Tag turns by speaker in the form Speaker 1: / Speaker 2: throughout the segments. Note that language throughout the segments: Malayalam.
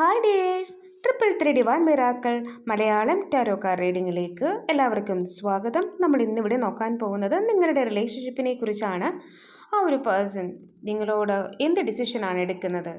Speaker 1: Hi dears triple three D one miracle Malayalam tarot card റീഡിങ്ങിലേക്ക് എല്ലാവർക്കും സ്വാഗതം. നമ്മൾ ഇന്നിവിടെ നോക്കാൻ പോകുന്നത് നിങ്ങളുടെ റിലേഷൻഷിപ്പിനെ കുറിച്ചാണ്. ആ ഒരു പേഴ്സൺ നിങ്ങളോട് എന്ത് ഡിസിഷനാണ് എടുക്കുന്നത്?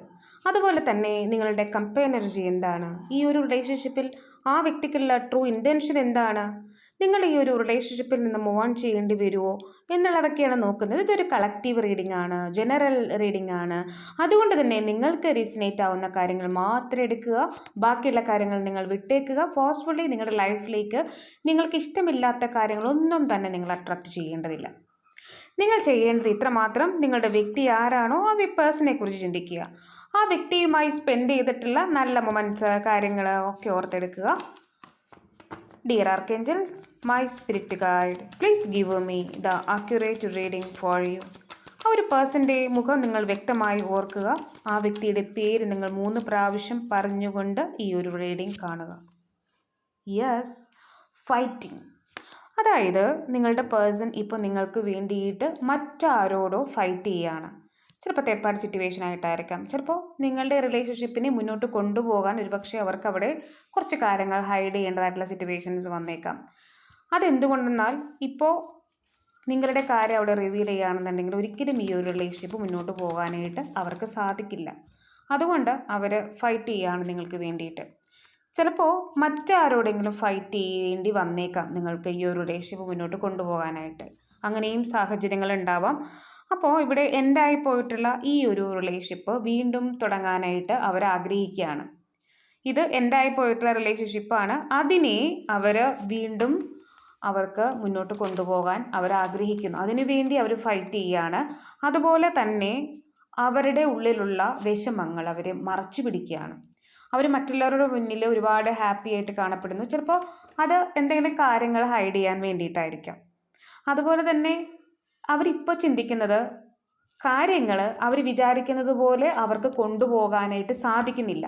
Speaker 1: അതുപോലെ തന്നെ നിങ്ങളുടെ കമ്പനർജി എന്താണ്? ഈ ഒരു റിലേഷൻഷിപ്പിൽ ആ വ്യക്തിക്കുള്ള ട്രൂ ഇന്റൻഷൻ എന്താണ്? നിങ്ങൾ ഈ ഒരു റിലേഷൻഷിപ്പിൽ നിന്ന് മൂവ് ഓൺ ചെയ്യേണ്ടി വരുമോ എന്നുള്ളതൊക്കെയാണ് നോക്കുന്നത്. ഇതൊരു കളക്റ്റീവ് റീഡിംഗ് ആണ് ജനറൽ റീഡിംഗ് ആണ്. അതുകൊണ്ട് തന്നെ നിങ്ങൾക്ക് റീസണേറ്റ് ആവുന്ന കാര്യങ്ങൾ മാത്രം എടുക്കുക. ബാക്കിയുള്ള കാര്യങ്ങൾ നിങ്ങൾ വിട്ടേക്കുക. ഫോഴ്സ്ഫുള്ളി നിങ്ങളുടെ ലൈഫിലേക്ക് നിങ്ങൾക്ക് ഇഷ്ടമില്ലാത്ത കാര്യങ്ങളൊന്നും തന്നെ നിങ്ങൾ അട്രാക്റ്റ് ചെയ്യേണ്ടതില്ല. നിങ്ങൾ ചെയ്യേണ്ടത് ഇത്രമാത്രം. നിങ്ങളുടെ വ്യക്തി ആരാണോ ആ പേഴ്സണെ കുറിച്ച് ചിന്തിക്കുക. ആ വ്യക്തിയുമായി സ്പെൻഡ് ചെയ്തിട്ടുള്ള നല്ല മൊമെന്റ്സ് കാര്യങ്ങൾ ഒക്കെ ഓർത്തെടുക്കുക. Dear archangel my spirit guide please give me the accurate reading for you ആ ഒരു പേഴ്സന്റെ മുഖം നിങ്ങൾ വ്യക്തമായി ഓർക്കുക. ആ വ്യക്തിയുടെ പേര് നിങ്ങൾ മൂന്ന് പ്രാവശ്യം പറഞ്ഞുകൊണ്ട് ഈ ഒരു റീഡിംഗ് കാണുക. യെസ് ഫൈറ്റിംഗ് അതായത് നിങ്ങളുടെ പേഴ്സൺ ഇപ്പോൾ നിങ്ങൾക്ക് വേണ്ടിയിട്ട് മറ്റാരോടോ ഫൈറ്റ് ചെയ്യുകയാണ്. ചിലപ്പോൾ തേർഡ് പാർട്ടി സിറ്റുവേഷൻ ആയിട്ടായിരിക്കാം. ചിലപ്പോൾ നിങ്ങളുടെ റിലേഷൻഷിപ്പിനെ മുന്നോട്ട് കൊണ്ടുപോകാൻ ഒരുപക്ഷെ അവർക്ക് അവിടെ കുറച്ച് കാര്യങ്ങൾ ഹൈഡ് ചെയ്യേണ്ടതായിട്ടുള്ള സിറ്റുവേഷൻസ് വന്നേക്കാം. അതെന്തുകൊണ്ടെന്നാൽ ഇപ്പോൾ നിങ്ങളുടെ കാര്യം അവിടെ റിവീൽ ചെയ്യുകയാണെന്നുണ്ടെങ്കിൽ ഒരിക്കലും ഈ ഒരു റിലേഷൻഷിപ്പ് മുന്നോട്ട് പോകാനായിട്ട് അവർക്ക് സാധിക്കില്ല. അതുകൊണ്ട് അവർ ഫൈറ്റ് ചെയ്യുകയാണ് നിങ്ങൾക്ക് വേണ്ടിയിട്ട്. ചിലപ്പോൾ മറ്റാരോടെങ്കിലും ഫൈറ്റ് ചെയ്യേണ്ടി വന്നേക്കാം നിങ്ങൾക്ക് ഈ ഒരു റിലേഷൻഷിപ്പ് മുന്നോട്ട് കൊണ്ടുപോകാനായിട്ട്. അങ്ങനെയും സാഹചര്യങ്ങൾ ഉണ്ടാവാം. അപ്പോൾ ഇവിടെ എൻഡായി പോയിട്ടുള്ള ഈ ഒരു റിലേഷൻഷിപ്പ് വീണ്ടും തുടങ്ങാനായിട്ട് അവർ ആഗ്രഹിക്കുകയാണ്. ഇത് എൻഡായി പോയിട്ടുള്ള റിലേഷൻഷിപ്പാണ് അതിനെ അവർ വീണ്ടും അവർക്ക് മുന്നോട്ട് കൊണ്ടുപോകാൻ അവർ ആഗ്രഹിക്കുന്നു. അതിനുവേണ്ടി അവർ ഫൈറ്റ് ചെയ്യുകയാണ്. അതുപോലെ തന്നെ അവരുടെ ഉള്ളിലുള്ള വിഷമങ്ങൾ അവർ മറച്ചു പിടിക്കുകയാണ്. അവർ മറ്റുള്ളവരുടെ മുന്നിൽ ഒരുപാട് ഹാപ്പി ആയിട്ട് കാണപ്പെടുന്നു. ചിലപ്പോൾ അത് എന്തെങ്കിലും കാര്യങ്ങൾ ഹൈഡ് ചെയ്യാൻ വേണ്ടിയിട്ടായിരിക്കാം. അതുപോലെ തന്നെ അവരിപ്പോൾ ചിന്തിക്കുന്നത് കാര്യങ്ങൾ അവർ വിചാരിക്കുന്നത് പോലെ അവർക്ക് കൊണ്ടുപോകാനായിട്ട് സാധിക്കുന്നില്ല.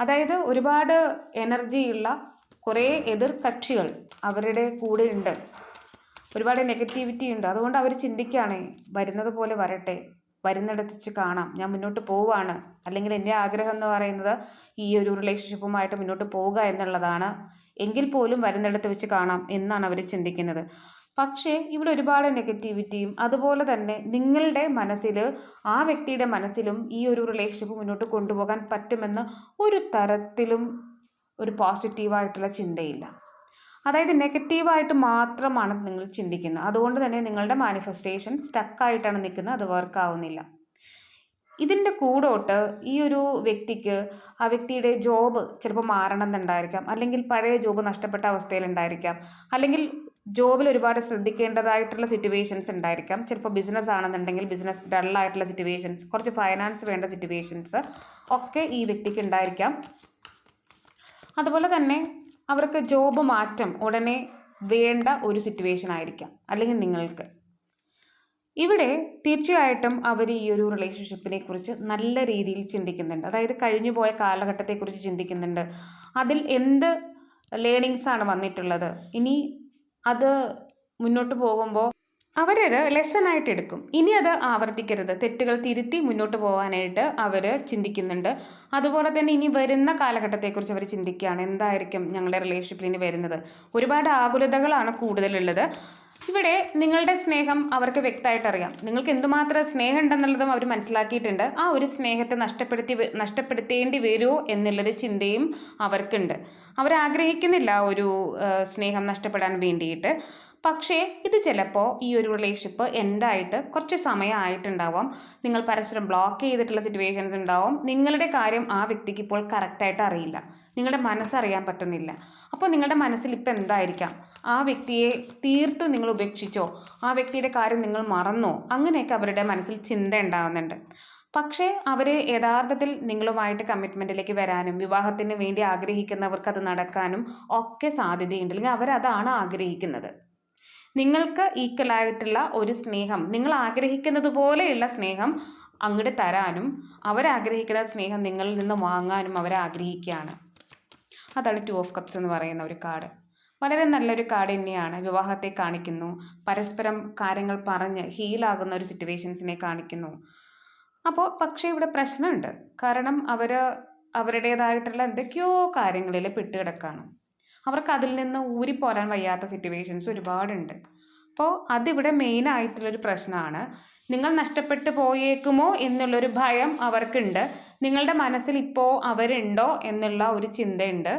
Speaker 1: അതായത് ഒരുപാട് എനർജിയുള്ള കുറേ എതിർ കക്ഷികൾ അവരുടെ കൂടെ ഉണ്ട്. ഒരുപാട് നെഗറ്റിവിറ്റി ഉണ്ട്. അതുകൊണ്ട് അവർ ചിന്തിക്കുകയാണ് വരുന്നത് പോലെ വരട്ടെ വരുന്നിടത്ത് വെച്ച് കാണാം ഞാൻ മുന്നോട്ട് പോവാണ്. അല്ലെങ്കിൽ എന്റെ ആഗ്രഹം എന്ന് പറയുന്നത് ഈ ഒരു റിലേഷൻഷിപ്പുമായിട്ട് മുന്നോട്ട് പോവുക എന്നുള്ളതാണ്. എങ്കിൽ പോലും വരുന്നിടത്ത് വെച്ച് കാണാം എന്നാണ് അവർ ചിന്തിക്കുന്നത്. പക്ഷേ ഇവിടെ ഒരുപാട് നെഗറ്റിവിറ്റിയും അതുപോലെ തന്നെ നിങ്ങളുടെ മനസ്സിൽ ആ വ്യക്തിയുടെ മനസ്സിലും ഈ ഒരു റിലേഷൻഷിപ്പ് മുന്നോട്ട് കൊണ്ടുപോകാൻ പറ്റുമെന്ന് ഒരു തരത്തിലും ഒരു പോസിറ്റീവായിട്ടുള്ള ചിന്തയില്ല. അതായത് നെഗറ്റീവായിട്ട് മാത്രമാണ് നിങ്ങൾ ചിന്തിക്കുന്നത്. അതുകൊണ്ട് തന്നെ നിങ്ങളുടെ മാനിഫെസ്റ്റേഷൻ സ്റ്റക്കായിട്ടാണ് നിൽക്കുന്നത്. അത് വർക്കാവുന്നില്ല ഇതിന്റെ കൂടോട്ട് ഈ ഒരു വ്യക്തിക്ക് ആ വ്യക്തിയുടെ ജോബ് ചിലപ്പോൾ മാറണം എന്നുണ്ടായിരിക്കാം. അല്ലെങ്കിൽ പഴയ ജോബ് നഷ്ടപ്പെട്ട അവസ്ഥയിലുണ്ടായിരിക്കാം അല്ലെങ്കിൽ ജോബിൽ ഒരുപാട് ശ്രദ്ധിക്കേണ്ടതായിട്ടുള്ള സിറ്റുവേഷൻസ് ഉണ്ടായിരിക്കാം. ചിലപ്പോൾ ബിസിനസ് ആണെന്നുണ്ടെങ്കിൽ ബിസിനസ് ഡള്ളായിട്ടുള്ള സിറ്റുവേഷൻസ് കുറച്ച് ഫൈനാൻസ് വേണ്ട സിറ്റുവേഷൻസ് ഒക്കെ ഈ വ്യക്തിക്ക് ഉണ്ടായിരിക്കാം. അതുപോലെ തന്നെ അവർക്ക് ജോബ് മാറ്റം ഉടനെ വേണ്ട ഒരു സിറ്റുവേഷൻ ആയിരിക്കാം അല്ലെങ്കിൽ നിങ്ങൾക്ക്. ഇവിടെ തീർച്ചയായിട്ടും അവർ ഈ ഒരു റിലേഷൻഷിപ്പിനെ കുറിച്ച് നല്ല രീതിയിൽ ചിന്തിക്കുന്നുണ്ട്. അതായത് കഴിഞ്ഞു പോയ കാലഘട്ടത്തെക്കുറിച്ച് ചിന്തിക്കുന്നുണ്ട്. അതിൽ എന്ത് ലേണിങ്സ് ആണ് വന്നിട്ടുള്ളത്? ഇനി അത് മുന്നോട്ട് പോകുമ്പോൾ അവരത് ലെസൺ ആയിട്ട് എടുക്കും. ഇനി അത് ആവർത്തിക്കരുത്. തെറ്റുകൾ തിരുത്തി മുന്നോട്ട് പോകാനായിട്ട് അവർ ചിന്തിക്കുന്നുണ്ട്. അതുപോലെ തന്നെ ഇനി വരുന്ന കാലഘട്ടത്തെക്കുറിച്ച് അവർ ചിന്തിക്കുകയാണ്. എന്തായിരിക്കും ഞങ്ങളുടെ റിലേഷൻഷിപ്പിൽ ഇനി വരുന്നത്? ഒരുപാട് ആകുലതകളാണ് കൂടുതലുള്ളത്. ഇവിടെ നിങ്ങളുടെ സ്നേഹം അവർക്ക് വ്യക്തമായിട്ട് അറിയാം നിങ്ങൾക്ക് എന്തുമാത്രം സ്നേഹം ഉണ്ടെന്നുള്ളതും അവർ മനസ്സിലാക്കിയിട്ടുണ്ട്. ആ ഒരു സ്നേഹത്തെ നഷ്ടപ്പെടുത്തി നഷ്ടപ്പെടുത്തേണ്ടി വരുമോ എന്നുള്ളൊരു ചിന്തയും അവർക്കുണ്ട്. അവരാഗ്രഹിക്കുന്നില്ല ഒരു സ്നേഹം നഷ്ടപ്പെടാൻ വേണ്ടിയിട്ട്. പക്ഷേ ഇത് ചിലപ്പോൾ ഈ ഒരു റിലേഷൻഷിപ്പ് എൻഡായിട്ട് കുറച്ച് സമയമായിട്ടുണ്ടാവാം നിങ്ങൾ പരസ്പരം ബ്ലോക്ക് ചെയ്തിട്ടുള്ള സിറ്റുവേഷൻസ് ഉണ്ടാവും. നിങ്ങളുടെ കാര്യം ആ വ്യക്തിക്ക് ഇപ്പോൾ കറക്റ്റായിട്ട് അറിയില്ല. നിങ്ങളുടെ മനസ്സറിയാൻ പറ്റുന്നില്ല. അപ്പോൾ നിങ്ങളുടെ മനസ്സിൽ ഇപ്പം എന്തായിരിക്കാം? ആ വ്യക്തിയെ തീർത്തും നിങ്ങൾ ഉപേക്ഷിച്ചോ? ആ വ്യക്തിയുടെ കാര്യം നിങ്ങൾ മറന്നോ? അങ്ങനെയൊക്കെ അവരുടെ മനസ്സിൽ ചിന്ത ഉണ്ടാകുന്നുണ്ട് പക്ഷേ അവർ യഥാർത്ഥത്തിൽ നിങ്ങളുമായിട്ട് കമ്മിറ്റ്മെന്റിലേക്ക് വരാനും വിവാഹത്തിന് വേണ്ടി ആഗ്രഹിക്കുന്നവർക്ക് അത് നടക്കാനും ഒക്കെ സാധ്യതയുണ്ട്. അല്ലെങ്കിൽ അവരതാണ് ആഗ്രഹിക്കുന്നത്. നിങ്ങൾക്ക് ഈക്വലായിട്ടുള്ള ഒരു സ്നേഹം നിങ്ങൾ ആഗ്രഹിക്കുന്നത് പോലെയുള്ള സ്നേഹം അങ്ങോട്ട് തരാനും അവരാഗ്രഹിക്കുന്ന സ്നേഹം നിങ്ങളിൽ നിന്ന് വാങ്ങാനും അവർ ആഗ്രഹിക്കുകയാണ്. അതാണ് ടു ഓഫ് കപ്സ് എന്ന് പറയുന്ന ഒരു കാർഡ്. വളരെ നല്ലൊരു കാർഡ് തന്നെയാണ്. വിവാഹത്തെ കാണിക്കുന്നു. പരസ്പരം കാര്യങ്ങൾ പറഞ്ഞ് ഹീലാകുന്ന ഒരു സിറ്റുവേഷൻസിനെ കാണിക്കുന്നു. അപ്പോൾ പക്ഷേ ഇവിടെ പ്രശ്നമുണ്ട്. കാരണം അവർ അവരുടേതായിട്ടുള്ള എന്തൊക്കെയോ കാര്യങ്ങളിൽ പെട്ടുകിടക്കാണ്. അവർക്ക് അതിൽ നിന്ന് ഊരിപ്പോരാൻ വയ്യാത്ത സിറ്റുവേഷൻസ് ഒരുപാടുണ്ട്. അപ്പോൾ അതിവിടെ മെയിൻ ആയിട്ടുള്ളൊരു പ്രശ്നമാണ് നിങ്ങൾ നഷ്ടപ്പെട്ടു പോയേക്കുമോ എന്നുള്ളൊരു ഭയം അവർക്കുണ്ട്. നിങ്ങളുടെ മനസ്സിൽ ഇപ്പോൾ അവരുണ്ടോ എന്നുള്ള ഒരു ചിന്തയുണ്ട്.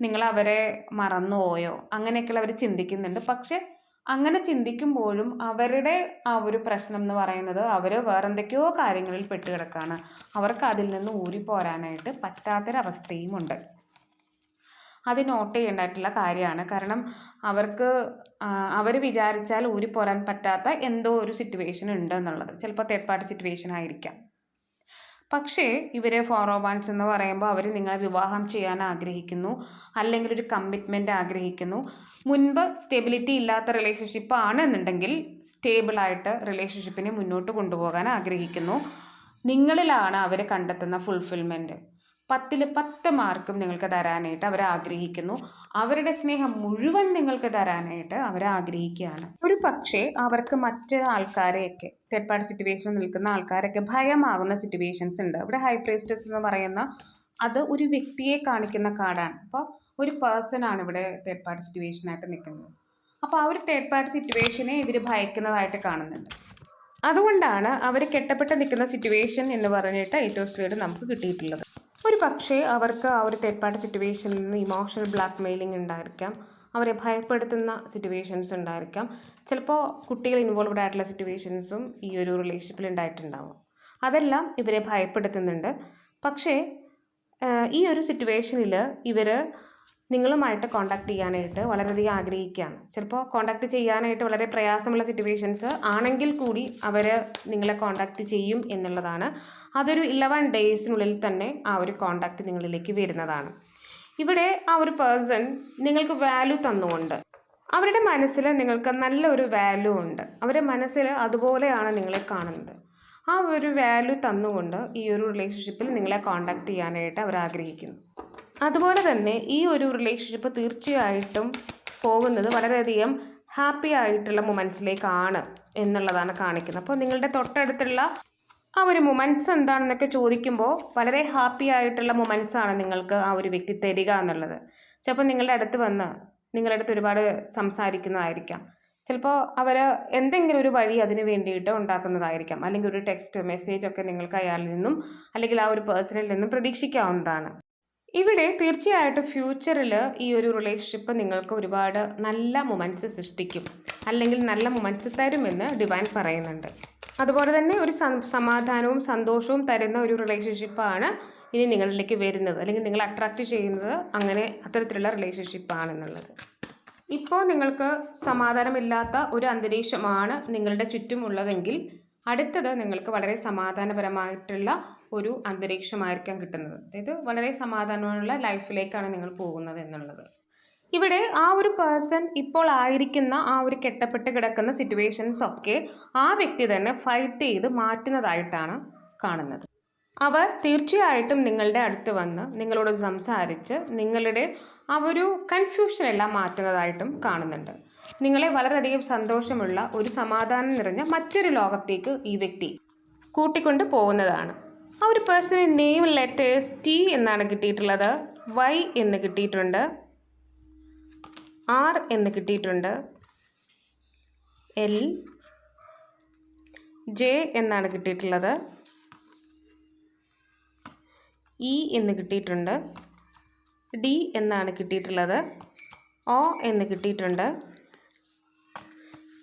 Speaker 1: നിങ്ങൾ അവരെ മറന്നുപോയോ അങ്ങനെയൊക്കെയുള്ള അവർ ചിന്തിക്കുന്നുണ്ട്. പക്ഷേ അങ്ങനെ ചിന്തിക്കുമ്പോഴും അവരുടെ ആ ഒരു പ്രശ്നം എന്ന് പറയുന്നത് അവർ വേറെന്തൊക്കെയോ കാര്യങ്ങളിൽ പെട്ടുകിടക്കുകയാണ് അവർക്ക് അതിൽ നിന്ന് ഊരിപ്പോരാനായിട്ട് പറ്റാത്തൊരവസ്ഥയുമുണ്ട്. അത് നോട്ട് ചെയ്യേണ്ടതായിട്ടുള്ള കാര്യമാണ്. കാരണം അവർക്ക് അവർ വിചാരിച്ചാൽ ഊരിപ്പോരാൻ പറ്റാത്ത എന്തോ ഒരു സിറ്റുവേഷൻ ഉണ്ട് എന്നുള്ളത്. ചിലപ്പോൾ തേർഡ് പാർട്ടി സിറ്റുവേഷൻ ആയിരിക്കാം. പക്ഷേ ഇവരെ ഫോറോ വൺസ് എന്ന് പറയുമ്പോൾ അവർ നിങ്ങളെ വിവാഹം ചെയ്യാൻ ആഗ്രഹിക്കുന്നു. അല്ലെങ്കിൽ ഒരു കമ്മിറ്റ്മെന്റ് ആഗ്രഹിക്കുന്നു. മുൻപ് സ്റ്റെബിലിറ്റി ഇല്ലാത്ത റിലേഷൻഷിപ്പ് ആണെന്നുണ്ടെങ്കിൽ സ്റ്റേബിളായിട്ട് റിലേഷൻഷിപ്പിനെ മുന്നോട്ട് കൊണ്ടുപോകാൻ ആഗ്രഹിക്കുന്നു. നിങ്ങളിലാണ് അവർ കണ്ടെത്തുന്ന ഫുൾഫിൽമെന്റ് പത്തിൽ പത്ത് മാർക്കും നിങ്ങൾക്ക് തരാനായിട്ട് അവർ ആഗ്രഹിക്കുന്നു. അവരുടെ സ്നേഹം മുഴുവൻ നിങ്ങൾക്ക് തരാനായിട്ട് അവർ ആഗ്രഹിക്കുകയാണ്. ഒരു പക്ഷേ അവർക്ക് മറ്റ് ആൾക്കാരെയൊക്കെ തേർഡ് പാർട്ടി സിറ്റുവേഷനിൽ നിൽക്കുന്ന ആൾക്കാരൊക്കെ ഭയമാകുന്ന സിറ്റുവേഷൻസ് ഉണ്ട്. ഇവിടെ ഹൈ പ്രേസ്റ്റസ് എന്ന് പറയുന്ന അത് ഒരു വ്യക്തിയെ കാണിക്കുന്ന കാർഡാണ് അപ്പോൾ ഒരു പേഴ്സൺ ആണ് ഇവിടെ തേർഡ് പാർട്ടി സിറ്റുവേഷനായിട്ട് നിൽക്കുന്നത്. അപ്പോൾ ആ ഒരു തേർഡ് പാർട്ടി സിറ്റുവേഷനെ ഇവർ ഭയക്കുന്നതായിട്ട് കാണുന്നുണ്ട്. അതുകൊണ്ടാണ് അവർ കെട്ടപ്പെട്ട് നിൽക്കുന്ന സിറ്റുവേഷൻ എന്ന് പറഞ്ഞിട്ട് ഏറ്റവും സ്ത്രീയുടെ നമുക്ക് കിട്ടിയിട്ടുള്ളത്. ഒരു പക്ഷേ അവർക്ക് ആ ഒരു തേർഡ് സിറ്റുവേഷനിൽ നിന്ന് ഇമോഷണൽ ബ്ലാക്ക് മെയിലിംഗ് ഉണ്ടായിരിക്കാം. അവരെ ഭയപ്പെടുത്തുന്ന സിറ്റുവേഷൻസ് ഉണ്ടായിരിക്കാം. ചിലപ്പോൾ കുട്ടികൾ ഇൻവോൾവ്ഡ് ആയിട്ടുള്ള സിറ്റുവേഷൻസും ഈ ഒരു റിലേഷൻഷിപ്പിൽ ഉണ്ടായിട്ടുണ്ടാവും. അതെല്ലാം ഇവരെ ഭയപ്പെടുത്തുന്നുണ്ട്. പക്ഷേ ഈ ഒരു സിറ്റുവേഷനിൽ ഇവർ നിങ്ങളുമായിട്ട് കോണ്ടാക്ട് ചെയ്യാനായിട്ട് വളരെയധികം ആഗ്രഹിക്കുകയാണ്. ചിലപ്പോൾ കോണ്ടാക്ട് ചെയ്യാനായിട്ട് വളരെ പ്രയാസമുള്ള സിറ്റുവേഷൻസ് ആണെങ്കിൽ കൂടി അവർ നിങ്ങളെ കോണ്ടാക്ട് ചെയ്യും എന്നുള്ളതാണ്. അതൊരു ഇലവൻ ഡേയ്സിനുള്ളിൽ തന്നെ ആ ഒരു കോണ്ടാക്ട് നിങ്ങളിലേക്ക് വരുന്നതാണ്. ഇവിടെ ആ ഒരു പേഴ്സൺ നിങ്ങൾക്ക് വാല്യൂ തന്നുകൊണ്ട് അവരുടെ മനസ്സിൽ നിങ്ങൾക്ക് നല്ലൊരു വാല്യൂ ഉണ്ട്. അവരുടെ മനസ്സിൽ അതുപോലെയാണ് നിങ്ങളെ കാണുന്നത്. ആ ഒരു വാല്യൂ തന്നുകൊണ്ട് ഈ ഒരു റിലേഷൻഷിപ്പിൽ നിങ്ങളെ കോണ്ടാക്ട് ചെയ്യാനായിട്ട് അവർ ആഗ്രഹിക്കുന്നു. അതുപോലെ തന്നെ ഈ ഒരു റിലേഷൻഷിപ്പ് തീർച്ചയായിട്ടും പോകുന്നത് വളരെയധികം ഹാപ്പി ആയിട്ടുള്ള മൊമെന്റ്സിലേക്കാണ് എന്നുള്ളതാണ് കാണിക്കുന്നത്. അപ്പോൾ നിങ്ങളുടെ തൊട്ടടുത്തുള്ള ആ ഒരു മൊമെന്റ്സ് എന്താണെന്നൊക്കെ ചോദിക്കുമ്പോൾ വളരെ ഹാപ്പി ആയിട്ടുള്ള മൊമെന്റ്സ് ആണ് നിങ്ങൾക്ക് ആ ഒരു വ്യക്തി തരിക എന്നുള്ളത്. ചിലപ്പോൾ നിങ്ങളുടെ അടുത്ത് വന്ന് നിങ്ങളുടെ അടുത്ത് ഒരുപാട് സംസാരിക്കുന്നതായിരിക്കാം. ചിലപ്പോൾ അവർ എന്തെങ്കിലും ഒരു വഴി അതിന് വേണ്ടിയിട്ട് ഉണ്ടാക്കുന്നതായിരിക്കാം. അല്ലെങ്കിൽ ഒരു ടെക്സ്റ്റ് മെസ്സേജ് ഒക്കെ നിങ്ങൾക്ക് അയാളിൽ നിന്നും അല്ലെങ്കിൽ ആ ഒരു പേഴ്സണിൽ നിന്നും പ്രതീക്ഷിക്കാവുന്നതാണ്. ഇവിടെ തീർച്ചയായിട്ടും ഫ്യൂച്ചറിൽ ഈ ഒരു റിലേഷൻഷിപ്പ് നിങ്ങൾക്ക് ഒരുപാട് നല്ല മൊമെന്റ്സ് സൃഷ്ടിക്കും. അല്ലെങ്കിൽ നല്ല മൊമെന്റ്സ് തരുമെന്ന് ഡിവൈൻ പറയുന്നുണ്ട്. അതുപോലെ തന്നെ ഒരു സമാധാനവും സന്തോഷവും തരുന്ന ഒരു റിലേഷൻഷിപ്പാണ് ഇനി നിങ്ങളിലേക്ക് വരുന്നത്. അല്ലെങ്കിൽ നിങ്ങൾ അട്രാക്റ്റ് ചെയ്യുന്നത് അങ്ങനെ അത്തരത്തിലുള്ള റിലേഷൻഷിപ്പാണെന്നുള്ളത് ഇപ്പോൾ നിങ്ങൾക്ക് സമാധാനമില്ലാത്ത ഒരു അന്തരീക്ഷമാണ് നിങ്ങളുടെ ചുറ്റുമുള്ളതെങ്കിൽ അടുത്തത് നിങ്ങൾക്ക് വളരെ സമാധാനപരമായിട്ടുള്ള ഒരു അന്തരീക്ഷമായിരിക്കാം കിട്ടുന്നത്. അതായത് വളരെ സമാധാനമുള്ള ലൈഫിലേക്കാണ് നിങ്ങൾ പോകുന്നത് എന്നുള്ളത്. ഇവിടെ ആ ഒരു പേഴ്സൺ ഇപ്പോൾ ആയിരിക്കുന്ന ആ ഒരു കെട്ടപ്പെട്ട് കിടക്കുന്ന സിറ്റുവേഷൻസ് ഒക്കെ ആ വ്യക്തി തന്നെ ഫൈറ്റ് ചെയ്ത് മാറ്റുന്നതായിട്ടാണ് കാണുന്നത്. അവർ തീർച്ചയായിട്ടും നിങ്ങളുടെ അടുത്ത് വന്ന് നിങ്ങളോട് സംസാരിച്ച് നിങ്ങളുടെ ആ ഒരു കൺഫ്യൂഷനെല്ലാം മാറ്റുന്നതായിട്ടും കാണുന്നുണ്ട്. നിങ്ങളെ വളരെയധികം സന്തോഷമുള്ള ഒരു സമാധാനം നിറഞ്ഞ മറ്റൊരു ലോകത്തേക്ക് ഈ വ്യക്തി കൂട്ടിക്കൊണ്ട് പോകുന്നതാണ്. ആ ഒരു പേഴ്സണൽ നെയിം ലെറ്റേഴ്സ് ടി എന്നാണ് കിട്ടിയിട്ടുള്ളത്. വൈ എന്ന് കിട്ടിയിട്ടുണ്ട്. ആർ എന്ന് കിട്ടിയിട്ടുണ്ട്. എൽ ജെ എന്നാണ് കിട്ടിയിട്ടുള്ളത്. ഇ എന്ന് കിട്ടിയിട്ടുണ്ട്. ഡി എന്നാണ് കിട്ടിയിട്ടുള്ളത്. ഒ എന്ന് കിട്ടിയിട്ടുണ്ട്.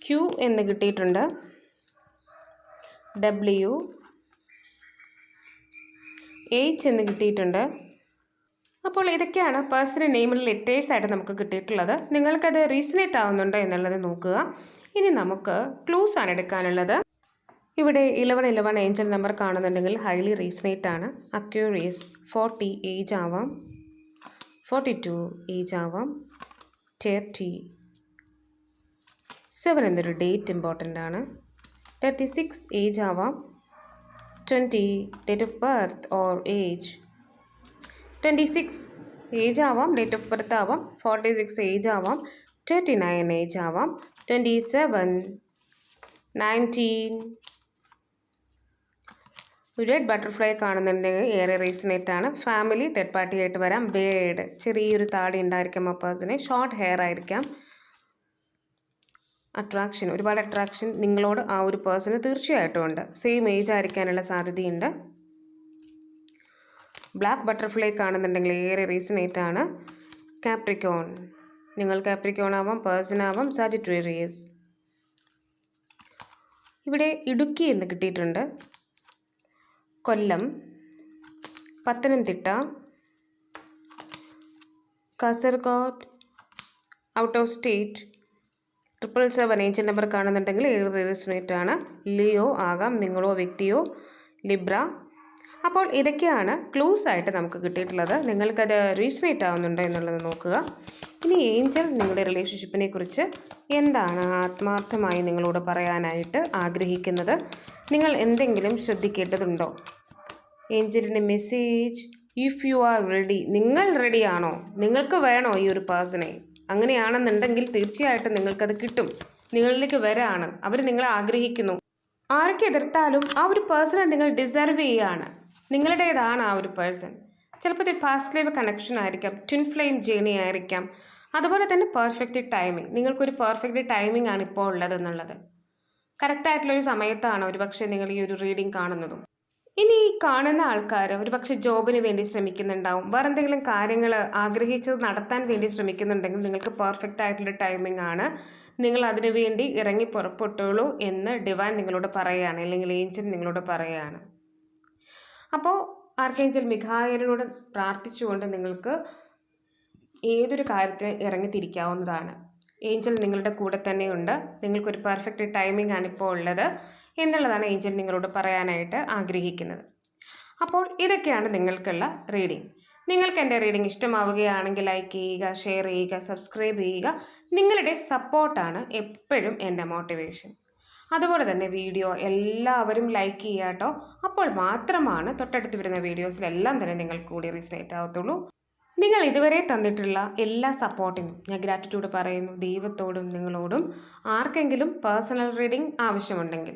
Speaker 1: ക്യു എന്ന് കിട്ടിയിട്ടുണ്ട്. ഡബ്ല്യു എച്ച് എന്ന് കിട്ടിയിട്ടുണ്ട്. അപ്പോൾ ഇതൊക്കെയാണ് പേഴ്സണൽ നെയിമിൽ ലെറ്റേഴ്സ് ആയിട്ട് നമുക്ക് കിട്ടിയിട്ടുള്ളത്. നിങ്ങൾക്കത് റീസണേറ്റ് ആവുന്നുണ്ടോ എന്നുള്ളത് നോക്കുക. ഇനി നമുക്ക് ക്ലൂസ് ആണ് എടുക്കാനുള്ളത്. ഇവിടെ ഇലവൻ ഇലവൻ ഏഞ്ചൽ നമ്പർ കാണുന്നുണ്ടെങ്കിൽ ഹൈലി റീസണേറ്റ് ആണ്. അക്യൂറിയസ് ഫോർട്ടി ഏജ് ആവാം. ഫോർട്ടി ടു ഏജ് ആവാം. തേർട്ടി സെവൻ എന്നൊരു ഡേറ്റ് ഇമ്പോർട്ടന്റ് ആണ്. തേർട്ടി സിക്സ് ഏജ് ആവാം. Twenty date of birth or age twenty six age ആവാം ഡേറ്റ് ഓഫ് ബർത്ത് ആവാം. ഫോർട്ടി സിക്സ് ഏജ് ആവാം. ട്വന്റി നയൻ ഏജ് ആവാം. Twenty seven nineteen red butterfly കാണുന്നുണ്ടെങ്കിൽ ഏറെ ആണ്. ഫാമിലി തേർഡ് പാർട്ടി ആയിട്ട് വരാം. ബേഡ് ചെറിയൊരു താടി ഉണ്ടായിരിക്കാം ആ പേഴ്സണ് ഷോർട്ട് ഹെയർ ആയിരിക്കാം. അട്രാക്ഷൻ ഒരുപാട് അട്രാക്ഷൻ നിങ്ങളോട് ആ ഒരു പേഴ്സണ് തീർച്ചയായിട്ടും ഉണ്ട്. സെയിം ഏജ് ആയിരിക്കാനുള്ള സാധ്യതയുണ്ട്. ബ്ലാക്ക് ബട്ടർഫ്ലൈ കാണുന്നുണ്ടെങ്കിൽ ഏറെ റീസണേറ്റ് ആണ്. കാപ്രിക്കോൺ നിങ്ങൾ കാപ്രിക്കോൺ ആവാം പേഴ്സൺ ആവാം സാജിറ്റേറിയസ് ഇവിടെ ഇടുക്കി എന്ന് കിട്ടിയിട്ടുണ്ട്. Kollam Pathanamthitta Kasaragod out of state triple seven angel number കാണുന്നുണ്ടെങ്കിൽ ഏത് റെസിനേറ്റ് ആണ് ലിയോ ആകാം. നിങ്ങളോ വ്യക്തിയോ? ലിബ്ര അപ്പോൾ ഇതൊക്കെയാണ് ക്ലൂസ് ആയിട്ട് നമുക്ക് കിട്ടിയിട്ടുള്ളത്. നിങ്ങൾക്കത് റീസണേറ്റ് ആവുന്നുണ്ടോ എന്നുള്ളത് നോക്കുക. ഇനി ഏഞ്ചൽ നിങ്ങളുടെ റിലേഷൻഷിപ്പിനെ കുറിച്ച് എന്താണ് ആത്മാർത്ഥമായി നിങ്ങളോട് പറയാനായിട്ട് ആഗ്രഹിക്കുന്നത്? നിങ്ങൾ എന്തെങ്കിലും ശ്രദ്ധിക്കേണ്ടതുണ്ടോ? ഏഞ്ചലിന്റെ message if you are ready നിങ്ങൾ റെഡിയാണോ നിങ്ങൾക്ക് വേണോ ഈ ഒരു പേഴ്സണെ അങ്ങനെയാണെന്നുണ്ടെങ്കിൽ തീർച്ചയായിട്ടും നിങ്ങൾക്കത് കിട്ടും. നിങ്ങളിലേക്ക് വരാണ്. അവർ നിങ്ങളെ ആഗ്രഹിക്കുന്നു. ആരൊക്കെ എതിർത്താലും ആ ഒരു പേഴ്സണെ നിങ്ങൾ ഡിസേർവ് ചെയ്യുകയാണ് നിങ്ങളുടേതാണ് ആ ഒരു പേഴ്സൺ ചിലപ്പോൾ ഒരു ഫാസ്റ്റ് ലൈവ് കണക്ഷൻ ആയിരിക്കാം ട്വിൻ ഫ്ലെയിം ജേണി ആയിരിക്കാം. അതുപോലെ തന്നെ പെർഫെക്റ്റ് ടൈമിംഗ് നിങ്ങൾക്കൊരു പെർഫെക്റ്റ് ടൈമിംഗ് ആണ് ഇപ്പോൾ ഉള്ളത് എന്നുള്ളത്. കറക്റ്റായിട്ടുള്ളൊരു സമയത്താണ് ഒരു പക്ഷേ നിങ്ങൾ ഈ ഒരു റീഡിംഗ് കാണുന്നതും. ഇനി ഈ കാണുന്ന ആൾക്കാർ ഒരു പക്ഷേ ജോബിന് വേണ്ടി ശ്രമിക്കുന്നുണ്ടാവും. വേറെ എന്തെങ്കിലും കാര്യങ്ങൾ ആഗ്രഹിച്ചത് നടത്താൻ വേണ്ടി ശ്രമിക്കുന്നുണ്ടെങ്കിൽ നിങ്ങൾക്ക് പെർഫെക്റ്റ് ആയിട്ടുള്ള ടൈമിംഗ് ആണ്. നിങ്ങൾ അതിനു വേണ്ടി ഇറങ്ങി പുറപ്പെട്ടുള്ളൂ എന്ന് ഡിവാൻ നിങ്ങളോട് പറയുകയാണ്. അല്ലെങ്കിൽ ഏഞ്ചൽ നിങ്ങളോട് പറയുകയാണ്. അപ്പോൾ ആർക്കേഞ്ചൽ മിഖായലിനോട് പ്രാർത്ഥിച്ചുകൊണ്ട് നിങ്ങൾക്ക് ഏതൊരു കാര്യത്തിന് ഇറങ്ങി തിരിക്കാവുന്നതാണ്. ഏഞ്ചൽ നിങ്ങളുടെ കൂടെ തന്നെയുണ്ട്. നിങ്ങൾക്കൊരു പെർഫെക്റ്റ് ടൈമിംഗ് ആണ് ഇപ്പോൾ ഉള്ളത്. എന്നുള്ളതാണ് ഏഞ്ചൽ നിങ്ങളോട് പറയാനായിട്ട് ആഗ്രഹിക്കുന്നത്. അപ്പോൾ ഇതൊക്കെയാണ് നിങ്ങൾക്കുള്ള റീഡിംഗ്. നിങ്ങൾക്ക് എന്റെ റീഡിംഗ് ഇഷ്ടമാവുകയാണെങ്കിൽ ലൈക്ക് ചെയ്യുക ഷെയർ ചെയ്യുക സബ്സ്ക്രൈബ് ചെയ്യുക. നിങ്ങളുടെ സപ്പോർട്ടാണ് എപ്പോഴും എന്റെ മോട്ടിവേഷൻ. അതുപോലെ തന്നെ വീഡിയോ എല്ലാവരും ലൈക്ക് ചെയ്യുക കേട്ടോ. അപ്പോൾ മാത്രമാണ് തൊട്ടടുത്ത് വരുന്ന വീഡിയോസിലെല്ലാം തന്നെ നിങ്ങൾ കൂടി റീസ്ലേറ്റ് ആവത്തുള്ളൂ. നിങ്ങൾ ഇതുവരെ തന്നിട്ടുള്ള എല്ലാ സപ്പോർട്ടിനും ഞാൻ ഗ്രാറ്റിറ്റ്യൂഡ് പറയുന്നു ദൈവത്തോടും നിങ്ങളോടും. ആർക്കെങ്കിലും പേഴ്സണൽ റീഡിംഗ് ആവശ്യമുണ്ടെങ്കിൽ